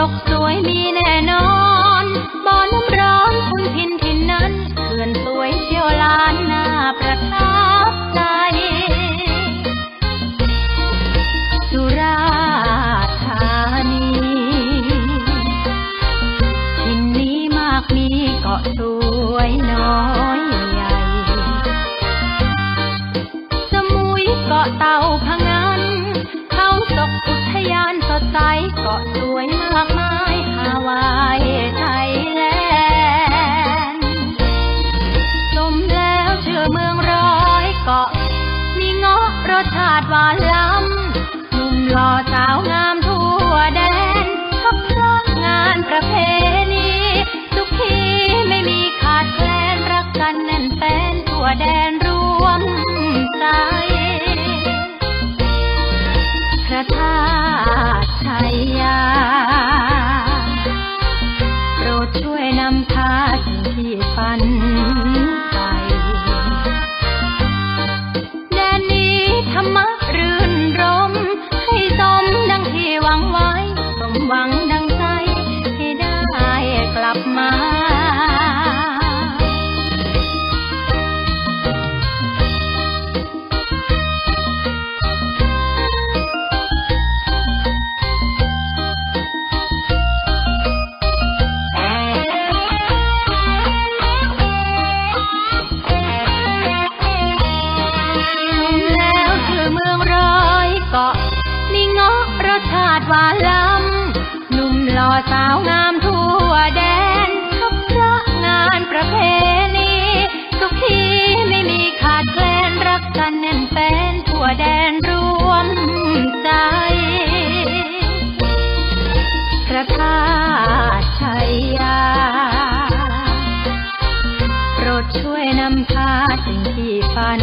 ตกสวยมีแน่นอนบ่อน้ำร้อนคุณทินทินนั้นเขื่อนสวยเชี่ยวล้านหน้าประทับใจสุราธานีทินนี้มากมีเกาะสวยน้อยใหญ่ สมุยเกาะเต่าพังงานเขาศกอุทยานสดใสเกาะสวยมากมาย วายไทยแลนด์สมแล้วชื่อเมืองร้อยเกาะ มีเงาะรสชาติหวานล้ำหนุ่มหล่อสาวงามทั่วแดนชอบเพราะงานประเพณีทุกทีไม่มีขาดแคลนรักกันแน่นแฟนทั่วแดนำพาสิ่งที่ฝันไปแดนนี้ธรรมะรื่นรม ให้สมดังที่หวังไว้สมหวัง แดนรวมใจ พระธาตุชัยยา โปรดช่วยนำพาสิ่งที่ฝัน